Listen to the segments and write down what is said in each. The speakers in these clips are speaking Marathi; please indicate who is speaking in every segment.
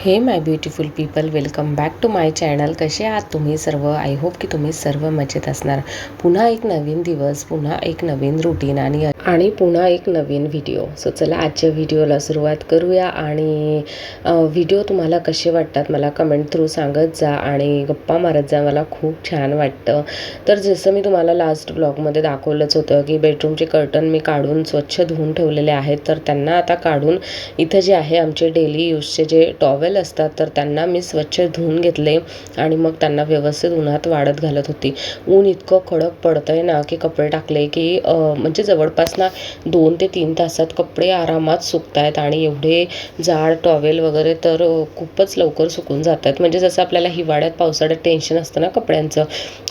Speaker 1: Hey my beautiful people welcome back to my channel कसे आहात तुम्ही सर्व? आय होप की तुम्ही सर्व मजेत असणार. पुन्हा एक नवीन दिवस पुन्हा एक नवीन रुटीन आणि आणि पुन्हा एक नवीन व्हिडिओ सो चला आजच्या व्हिडिओला सुरुवात करूया आणि व्हिडिओ तुम्हाला कसे वाटतात मला कमेंट थ्रू सांगत जा आणि गप्पा मारत जा. मला खूप छान वाटतं. तर जसं मी तुम्हाला लास्ट ब्लॉगमध्ये दाखवलंच होतं की बेडरूमचे कर्टन मी काढून स्वच्छ धुवून ठेवलेले आहेत. तर त्यांना आता काढून इथं जे आहे आमचे डेली यूजचे जे टॉवेल असतात तर त्यांना मी स्वच्छ धुवून घेतले आणि मग त्यांना व्यवस्थित उन्हात वाढत घालत होती. ऊन इतकं कडक पडतंय ना की कपडे टाकले की म्हणजे जवळपास ना दोन ते तीन तासात कपडे आरामात सुकतायत आणि एवढे जाड टॉवेल वगैरे तर खूपच लवकर सुकून जात आहेत म्हणजे जसं आपल्याला हिवाळ्यात पावसाळ्यात टेन्शन असतं ना कपड्यांचं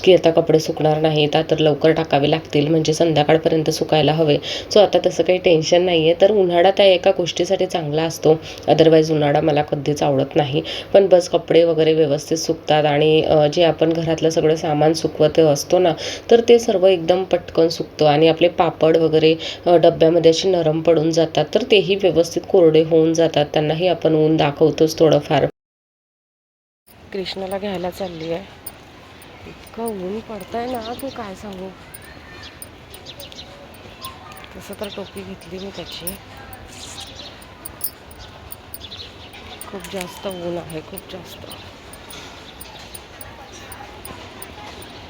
Speaker 1: की आता कपडे सुकणार नाहीत आता तर लवकर टाकावे लागतील म्हणजे संध्याकाळपर्यंत सुकायला हवे. सो आता तसं काही टेन्शन नाही आहे तर उन्हाळा त्या एका गोष्टीसाठी चांगला असतो. अदरवाईज उन्हाळा मला कधीच आवडत नाही. पण बस कपडे वगैरे व्यवस्थित सुकतात आणि जे आपण घरातलं सगळं सामान सुकवत असतो ना तर ते सर्व एकदम पटकन सुकतं आणि आपले पापड वगैरे डब्यामध्ये असे नरम पडून जातात तर तेही व्यवस्थित कोरडे होऊन जातात. त्यांनाही आपण ऊन दाखवतोच थोडंफार. कृष्णाला घ्यायला चालली आहे. इतकं ऊन पडतंय ना तू काय सांगू? तसं तर टोपी घेतली मी त्याची. खूप जास्त ऊन आहे खूप जास्त.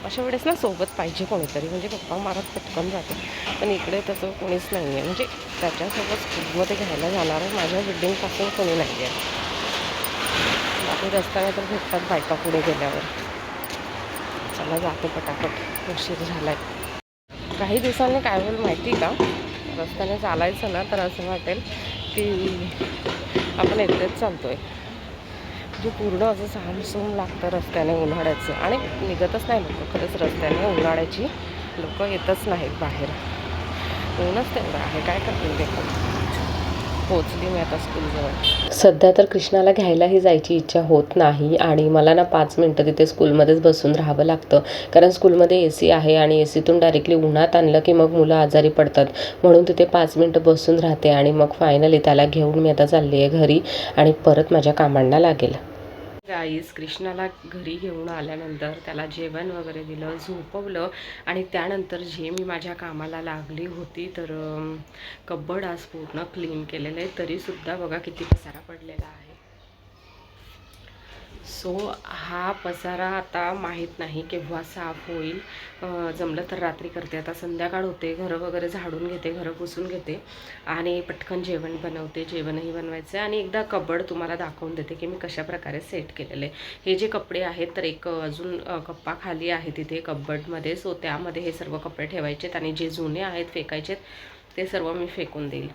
Speaker 1: अशा वेळेस ना सोबत पाहिजे कोणीतरी म्हणजे गप्पा मारत पटकन जाते. पण इकडे तसं कोणीच नाही आहे म्हणजे त्याच्यासोबत स्कूलमध्ये घ्यायला जाणार आहे. माझ्या बिल्डिंगपासून कोणी नाही आहे बाकी रस्त्याने तर भेटतात बायका पुढे गेल्यावर. चला जाते पटापट. उशीर झालाय. काही दिवसांनी काय होईल माहिती का? रस्त्याने चालायचं ना तर असं वाटेल की आपण एकटेच आहे जे पूर्ण असं सामसूम लागतं रस्त्याने उन्हाळ्याचं. आणि निघतच नाही लोक खरंच रस्त्याने उन्हाळ्याची लोक येतच नाहीत बाहेर. ऊनच तेवढं आहे. काय करतील ते पोचली मी आता स्कूलजवळ. सध्या तर कृष्णाला घ्यायलाही जायची इच्छा होत नाही आणि मला ना पाच मिनटं तिथे स्कूलमध्येच बसून राहावं लागतं. कारण स्कूलमध्ये ए सी आहे आणि ए सीतून डायरेक्टली उन्हात आणलं की मग मुलं आजारी पडतात. म्हणून तिथे पाच मिनटं बसून राहते आणि मग फायनली त्याला घेऊन मी आता चालली आहे घरी आणि परत माझ्या कामांना लागेल. गाईस कृष्णाला घरी घेऊन आल्यानंतर त्याला जेवण वगैरे दिलं झोपवलं आणि त्यानंतर जे मी माझ्या कामाला लागली होती तर कब्बड आज पूर्ण क्लीन केलेलं आहे. तरीसुद्धा बघा किती पसारा पडलेला आहे. सो हा पसारा आता माहीत नाही केव्हा साफ होईल. जमलं तर रात्री करते. आता संध्याकाळ होते. घरं वगैरे झाडून घेते. घरं पुसून घेते. आणि पटकन जेवण बनवते. जेवणही बनवायचं. आहे आणि एकदा कबड तुम्हाला दाखवून देते की मी कशा प्रकारे सेट केलेलं आहे. हे जे कपडे आहेत तर एक अजून कप्पा खाली आहे तिथे कबडमध्ये. सो त्यामध्ये हे सर्व कपडे ठेवायचेत आणि जे जुने आहेत फेकायचेत ते सर्व मी फेकून देईल.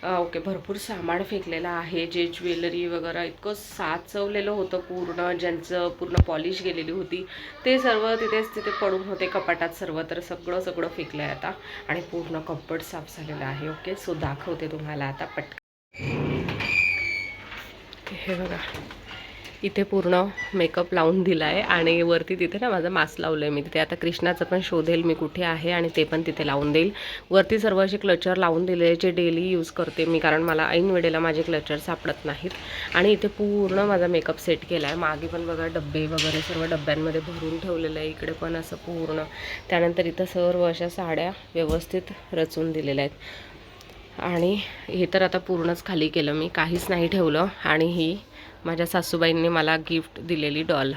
Speaker 1: ओके भरपूर सामान फेकलेलं आहे. जे ज्वेलरी वगैरे इतकं साचवलेलं होतं पूर्ण ज्यांचं पूर्ण पॉलिश गेलेली होती ते सर्व तिथेच तिथे पडून होते कपाटात सर्व. तर सगळं सगळं फेकलं आहे आता आणि पूर्ण कप्पड साफ झालेलं आहे. ओके सो दाखवते तुम्हाला आता पटकन. हे बघा. इथे पूर्ण मेकअप लावून दिला आहे आणि वरती तिथे ना माझं मास्क लावलं आहे मी. तिथे आता कृष्णाचं पण शोधेल मी कुठे आहे आणि ते पण तिथे लावून देईल. वरती सर्व असे क्लचर लावून दिले जे डेली यूज करते मी कारण मला ऐन वेळेला माझे क्लचर सापडत नाहीत. आणि इथे पूर्ण माझा मेकअप सेट केला आहे मागे पण बघा डब्बे वगैरे सर्व डब्यांमध्ये भरून ठेवलेलं आहे. इकडे पण असं पूर्ण. त्यानंतर इथं सर्व अशा साड्या व्यवस्थित रचून दिलेल्या आहेत. आणि हे तर आता पूर्णच खाली केलं. मी काहीच नाही ठेवलं आणि ही माझ्या सासूबाईंनी मला गिफ्ट दिलेली डॉल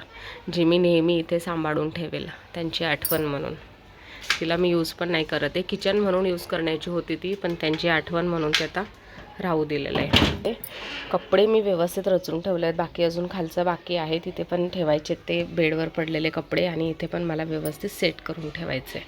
Speaker 1: जी मी नेहमी इथे सांभाळून ठेवेल त्यांची आठवण म्हणून. तिला मी यूज पण नाही करत. आहे किचन म्हणून यूज करण्याची होती ती पण त्यांची आठवण म्हणून ते आता राहू दिलेलं आहे. ते कपडे मी व्यवस्थित रचून ठेवले आहेत. बाकी अजून खालचं बाकी आहे. तिथे पण ठेवायचे ते बेडवर पडलेले कपडे आणि इथे पण मला व्यवस्थित सेट करून ठेवायचे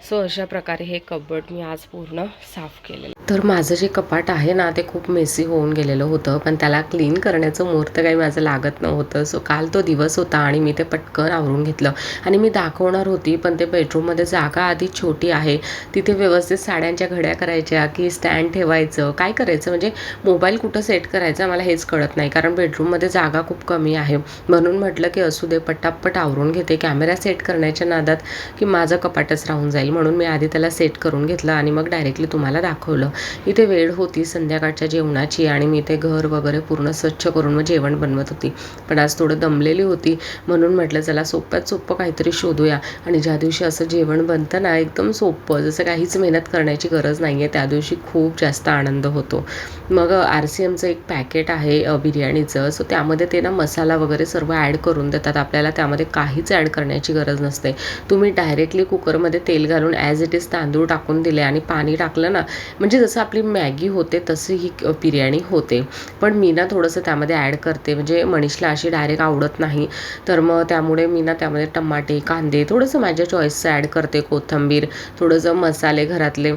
Speaker 1: सो अशा प्रकारे हे कबड मी आज पूर्ण साफ केलेलं तर माझं जे कपाट आहे ना ते खूप मेसी होऊन गेलेलं होतं पण त्याला क्लीन करण्याचं मुहूर्त काही माझं लागत नव्हतं. सो काल तो दिवस होता आणि मी ते पटकन आवरून घेतलं. आणि मी दाखवणार होती पण ते बेडरूममध्ये जागा आधी छोटी आहे. तिथे व्यवस्थित साड्यांच्या घड्या करायच्या की स्टँड ठेवायचं काय करायचं म्हणजे मोबाईल कुठं सेट करायचा मला हेच कळत नाही. कारण बेडरूममध्ये जागा खूप कमी आहे. म्हणून म्हटलं की असू दे पटापट आवरून घेते. कॅमेरा सेट करण्याच्या नादात की माझं कपाटच राहून जाईल. जाईल म्हणून मी आधी त्याला सेट करून घेतलं आणि मग डायरेक्टली तुम्हाला दाखवलं. इथे वेळ होती संध्याकाळच्या जेवणाची आणि मी ते घर वगैरे पूर्ण स्वच्छ करून मग जेवण बनवत होती. पण आज थोडं दमलेली होती म्हणून म्हटलं चला सोप्यात सोपं काहीतरी शोधूया. आणि ज्या दिवशी असं जेवण बनतं ना एकदम सोपं. जसं काहीच मेहनत करण्याची गरज नाही आहे त्या दिवशी खूप जास्त आनंद होतो. मग आर सी एमचं एक पॅकेट आहे बिर्याणीचं. सो त्यामध्ये ते ना मसाला वगैरे सर्व ॲड करून देतात. आपल्याला त्यामध्ये काहीच ॲड करण्याची गरज नसते. तुम्ही डायरेक्टली कुकरमध्ये तेल घालून ॲज इट इज तांदूळ टाकून दिले आणि पाणी टाकलं ना म्हणजे जसं आपली मॅगी होते तशी ही बिर्याणी होते. पण मी ना थोडंसं त्यामध्ये ॲड करते. म्हणजे मनीषला अशी डायरेक्ट आवडत नाही. तर मग त्यामुळे मी ना त्यामध्ये टमाटे कांदे थोडंसं माझ्या चॉईसचं ॲड करते कोथिंबीर थोडंसं मसाले घरातले.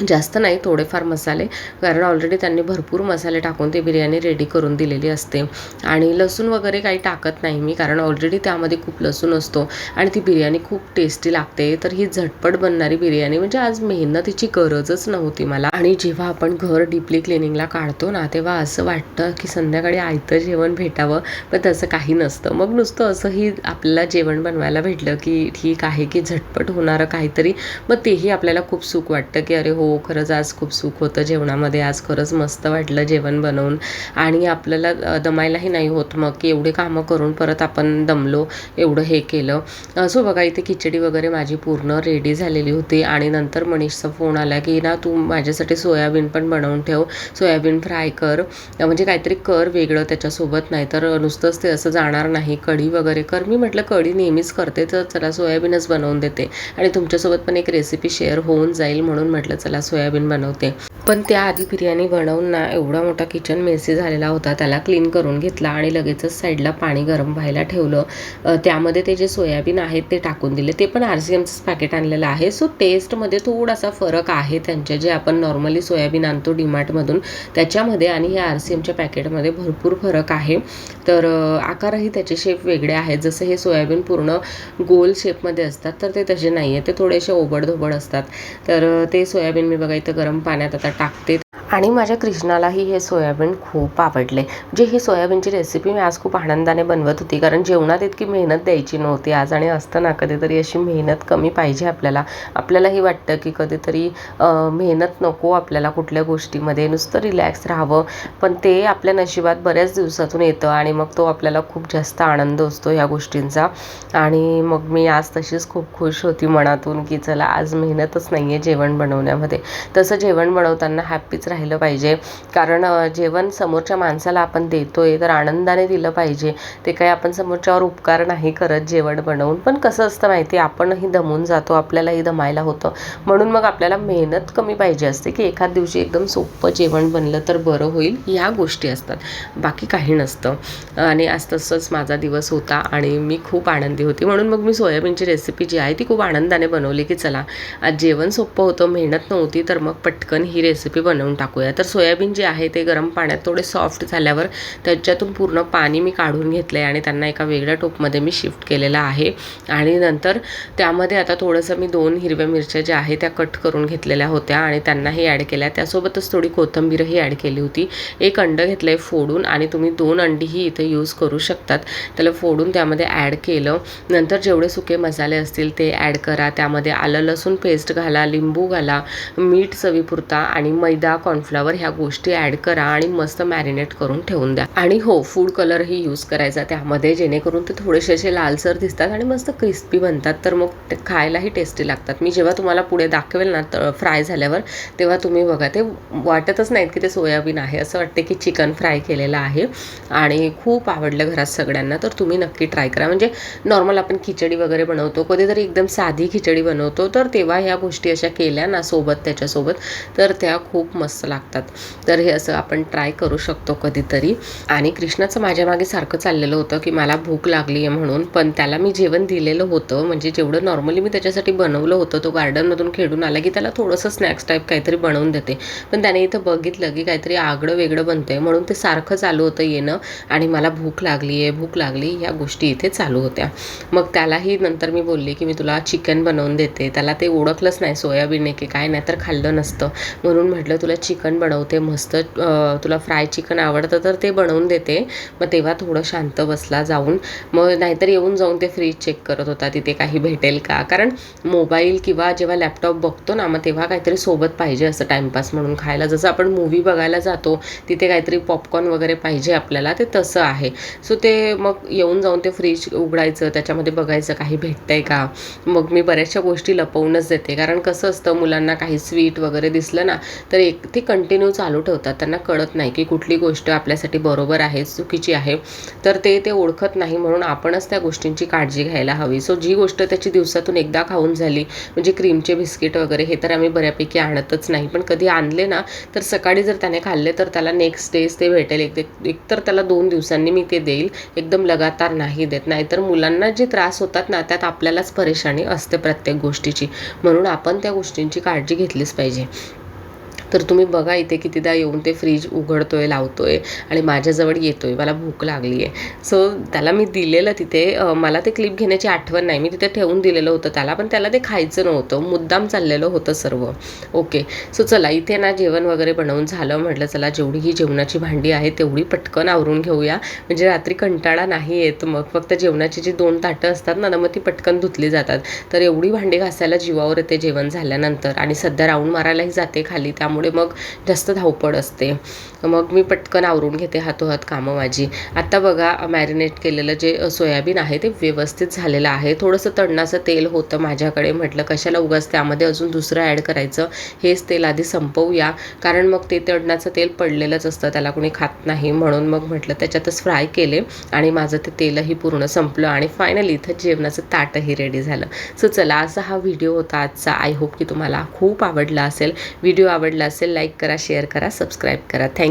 Speaker 1: जास्त नाही थोडेफार मसाले. कारण ऑलरेडी त्यांनी भरपूर मसाले टाकून ती बिर्याणी रेडी करून दिलेली असते. आणि लसूण वगैरे काही टाकत नाही मी कारण ऑलरेडी त्यामध्ये खूप लसूण असतो आणि ती बिर्याणी खूप टेस्टी लागते. तर ही झटपट बनणारी बिर्याणी म्हणजे आज मेहनतीची गरजच नव्हती मला. आणि जेव्हा आपण घर डीपली क्लिनिंगला काढतो ना तेव्हा असं वाटतं की संध्याकाळी आयतं जेवण भेटावं पण तसं काही नसतं. मग नुसतं असंही आपल्याला जेवण बनवायला भेटलं की ठीक आहे की झटपट होणारं काहीतरी मग तेही आपल्याला खूप सुख वाटतं की अरे हो हो खरंच आज खूप सुख होतं जेवणामध्ये. आज खरंच मस्त वाटलं जेवण बनवून. आणि आपल्याला दमायलाही नाही होत मग की एवढे कामं करून परत आपण दमलो एवढं हे केलं. सो बघा इथे खिचडी वगैरे माझी पूर्ण रेडी झालेली होती. आणि नंतर मनीषचा फोन आला की ना तू माझ्यासाठी सोयाबीन पण बनवून ठेव. सोयाबीन फ्राय कर. म्हणजे काहीतरी कर वेगळं त्याच्यासोबत नाही तर नुसतंच ते असं जाणार नाही. कढी वगैरे कर. मी म्हटलं कढी नेहमीच करते तर चला सोयाबीनच बनवून देते. आणि तुमच्यासोबत पण एक रेसिपी शेअर होऊन जाईल म्हणून म्हटलं चला सोयाबीन बनवते. पण त्याआधी बिर्याणी बनवून ना एवढा मोठा किचन मेसी झालेला होता त्याला क्लीन करून घेतला आणि लगेचच साईडला पाणी गरम व्हायला ठेवलं. त्यामध्ये ते जे सोयाबीन आहेत ते टाकून दिले. ते पण आर सी एमचंच पॅकेट आणलेलं आहे. सो टेस्टमध्ये थोडासा फरक आहे त्यांच्या जे आपण नॉर्मली सोयाबीन आणतो डीमार्टमधून. त्याच्यामध्ये आणि हे आर सी एमच्या पॅकेटमध्ये भरपूर फरक आहे. तर आकारही त्याचे शेप वेगळे आहेत. जसं हे सोयाबीन पूर्ण गोल शेपमध्ये असतात तर ते तसे नाही आहे ते थोडेसे ओबडधोबड असतात. तर ते सोयाबीन मी बघा इथं गरम पाण्यात आता टाकते. आणि माझ्या कृष्णालाही हे सोयाबीन खूप आवडले. जे ही सोयाबीनची रेसिपी मी आज खूप आनंदाने बनवत होती कारण जेवणात इतकी मेहनत द्यायची नव्हती. आज आणि असतं ना कधीतरी अशी मेहनत कमी पाहिजे आपल्याला. आपल्यालाही वाटतं की कधीतरी मेहनत नको आपल्याला कुठल्या गोष्टीमध्ये. नुसतं रिलॅक्स राहावं. पण ते आपल्या नशिबात बऱ्याच दिवसातून येतं आणि मग तो आपल्याला खूप जास्त आनंद असतो ह्या गोष्टींचा. आणि मग मी आज तशीच खूप खुश होती मनातून की चला आज मेहनतच नाही आहे जेवण बनवण्यामध्ये. तसं जेवण बनवताना हॅप्पीच राहिलं पाहिजे. कारण जेवण समोरच्या माणसाला आपण देतो आहे तर आनंदाने दिलं पाहिजे. ते काही आपण समोरच्यावर उपकार नाही करत जेवण बनवून. पण कसं असतं माहिती आहे, आपणही दमून जातो आपल्यालाही दमायला होतं. म्हणून मग आपल्याला मेहनत कमी पाहिजे असते की एखाद दिवशी एकदम सोपं जेवण बनलं तर बरं होईल ह्या गोष्टी असतात. बाकी काही नसतं. आणि आज तसंच माझा दिवस होता आणि मी खूप आनंदी होती. म्हणून मग मी सोयाबीनची रेसिपी जी आहे ती खूप आनंदाने बनवली की चला आज जेवण सोपं होतं मेहनत नव्हतं तर मग पटकन ही रेसिपी बनवून टाकूया. तर सोयाबीन जे आहे ते गरम पाण्यात थोडे सॉफ्ट झाल्यावर त्याच्यातून पूर्ण पाणी मी काढून घेतलं आहे आणि त्यांना एका वेगळ्या टोपमध्ये मी शिफ्ट केलेलं आहे. आणि नंतर त्यामध्ये आता थोडंसं मी दोन हिरव्या मिरच्या ज्या आहे त्या कट करून घेतलेल्या होत्या आणि त्यांनाही ॲड केल्या. त्यासोबतच थोडी कोथिंबीरही ॲड केली होती. एक अंडं घेतलं आहे फोडून आणि तुम्ही दोन अंडीही इथे यूज करू शकतात. त्याला फोडून त्यामध्ये ॲड केलं. नंतर जेवढे सुके मसाले असतील ते ॲड करा. त्यामध्ये आलं लसूण पेस्ट घाला लिंबू घाला मीठ चवीपुरता आणि मैदा कॉर्नफ्लॉवर ह्या गोष्टी ॲड करा आणि मस्त मॅरिनेट करून ठेवून द्या. आणि हो फूड कलरही यूज करायचा त्यामध्ये जेणेकरून ते थोडेसे असे लालसर दिसतात आणि मस्त क्रिस्पी बनतात. तर मग ते खायलाही टेस्टी लागतात. मी जेव्हा तुम्हाला पुढे दाखवेल ना तर फ्राय झाल्यावर तेव्हा तुम्ही बघा ते वाटतच नाहीत की ते सोयाबीन आहे. असं वाटते की चिकन फ्राय केलेलं आहे आणि खूप आवडलं घरात सगळ्यांना तर तुम्ही नक्की ट्राय करा. म्हणजे नॉर्मल आपण खिचडी वगैरे बनवतो कधीतरी एकदम साधी खिचडी बनवतो तर तेव्हा ह्या गोष्टी अशा केल्या ना सोबत त्याच्यासोबत तर त्या खूप मस्त लागतात. तर हे असं आपण ट्राय करू शकतो कधीतरी. आणि कृष्णाचं माझ्या मागे सारखं चाललेलं होतं की मला भूक लागली आहे म्हणून पण त्याला मी जेवण दिलेलं होतं. म्हणजे जेवढं नॉर्मली मी त्याच्यासाठी बनवलं होतं तो गार्डनमधून खेळून आला की त्याला थोडंसं स्नॅक्स टाईप काहीतरी बनवून देते. पण त्याने इथं बघितलं की काहीतरी आगळं वेगळं बनतंय म्हणून ते सारखं चालू होतं येणं. आणि मला भूक लागली आहे भूक लागली ह्या गोष्टी इथे चालू होत्या. मग त्यालाही नंतर मी बोलले की मी तुला चिकन बनवून देते. त्याला ते ओळखलंच नाही सोयाबीन आहे की काय नाही. तर खाल्लं नसतं. म्हणून म्हटलं तुला चिकन बनवते मस्त तुला फ्राय चिकन आवडतं तर ते बनवून देते. मग तेव्हा थोडं शांत बसला जाऊन. मग नाहीतर येऊन जाऊन ते फ्रीज चेक करत होता तिथे काही भेटेल का? कारण मोबाईल किंवा जेव्हा लॅपटॉप बघतो ना मग तेव्हा काहीतरी सोबत पाहिजे असं टाईमपास म्हणून खायला. जसं आपण मूवी बघायला जातो तिथे काहीतरी पॉपकॉर्न वगैरे पाहिजे आपल्याला ते तसं आहे. सो ते मग येऊन जाऊन ते फ्रीज उघडायचं त्याच्यामध्ये बघायचं काही भेटतंय का? मग मी बऱ्याचशा गोष्टी लपवूनच देते. कारण कसं असतं मुलांना काही स्वीट वगैरे दिसलं ना तर एक ते कंटिन्यू चालू ठेवतात. त्यांना कळत नाही की कुठली गोष्ट आपल्यासाठी बरोबर आहे चुकीची आहे. तर ते ते ओळखत नाही म्हणून आपणच त्या गोष्टींची काळजी घ्यायला हवी. सो जी गोष्ट त्याची दिवसातून एकदा खाऊन झाली म्हणजे क्रीमचे बिस्किट वगैरे हे तर आम्ही बऱ्यापैकी आणतच नाही. पण कधी आणले ना तर सकाळी जर त्याने खाल्ले तर त्याला नेक्स्ट डेज ते भेटेल. एक एक तर त्याला दोन दिवसांनी मी ते देईल. एकदम लगातार नाही देत. नाहीतर मुलांना जे त्रास होतात ना त्यात आपल्यालाच परेशानी असते प्रत्येक गोष्टीची. म्हणून आपण त्या गोष्टींची काळजी घेतलीच पाहिजे. तर तुम्ही बघा इथे कितीदा येऊन ते फ्रीज उघडतो आहे लावतो आहे आणि माझ्याजवळ येतो आहे मला भूक लागली आहे सो त्याला मी दिलेलं तिथे मला ते क्लिप घेण्याची आठवण नाही. मी तिथे ठेवून दिलेलं होतं त्याला पण त्याला ते खायचं नव्हतं. मुद्दाम चाललेलं होतं सर्व. ओके सो चला इथे ना जेवण वगैरे बनवून झालं. म्हटलं चला जेवढी ही जेवणाची भांडी आहे तेवढी पटकन आवरून घेऊया. म्हणजे रात्री कंटाळा नाही येत. मग फक्त जेवणाची जी दोन ताटं असतात ना मग ती पटकन धुतली जातात. तर एवढी भांडी घासायला जीवावर येते जेवण झाल्यानंतर. आणि सध्या राऊंड मारायलाही जाते खाली त्यामुळे मग जास्त धावपळ असते. मग मी पटकन आवरून घेते हातोहात कामं माझी. आत्ता बघा मॅरिनेट केलेलं जे सोयाबीन आहे ते व्यवस्थित झालेलं आहे. थोडंसं तडणाचं तेल होतं माझ्याकडे. म्हटलं कशाला उगाच त्यामध्ये अजून दुसरं ॲड करायचं? हेच तेल आधी संपवूया. कारण मग ते तणणाचं तेल पडलेलंच असतं. त्याला कोणी खात नाही. म्हणून मग म्हटलं त्याच्यातच फ्राय केले आणि माझं ते तेलही पूर्ण संपलं आणि फायनली इथं जेवणाचं ताटही रेडी झालं. सो चला असा हा व्हिडिओ होता आजचा. आय होप की तुम्हाला खूप आवडला असेल. व्हिडिओ आवडला असेल लाईक करा शेअर करा सबस्क्राईब करा. थँक्यू